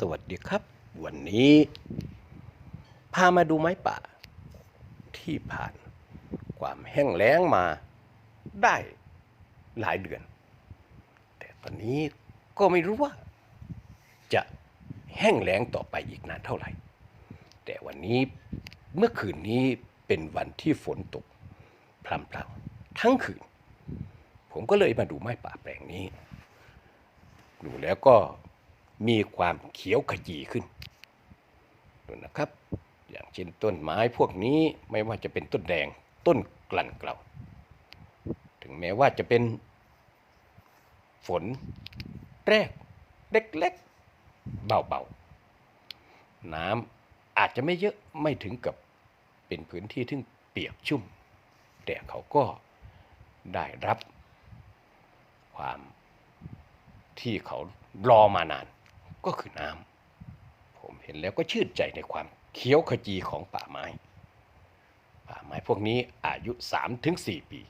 สวัสดีครับ วันนี้ พามาดูไม้ป่า ที่ผ่าน ความแห้งแล้งมาได้หลายเดือน แต่ตอนนี้ก็ไม่รู้ว่า จะแห้งแล้งต่อไปอีกนานเท่าไหร่ แต่วันนี้เมื่อคืนนี้เป็นวันที่ฝนตกพรำๆทั้งคืน ผมก็เลยมาดูไม้ป่าแปลงนี้ ดูแล้วก็ มีความเขียวขจีขึ้นดูนะครับ อย่างเช่นต้นไม้พวกนี้ไม่ว่าจะเป็นต้นแดงต้นกลั่นเกลาถึงแม้ว่าจะเป็นฝนแรกเล็กๆเบาๆ น้ำอาจจะไม่เยอะไม่ถึงกับเป็นพื้นที่ที่เปียกชุ่ม แต่เขาก็ได้รับความที่เขารอมานาน ก็คือน้ำผมเห็นแล้วก็ชื่นใจในความเขียวขจีของป่าไม้ ป่าไม้พวกนี้อายุ3ถึง4ปี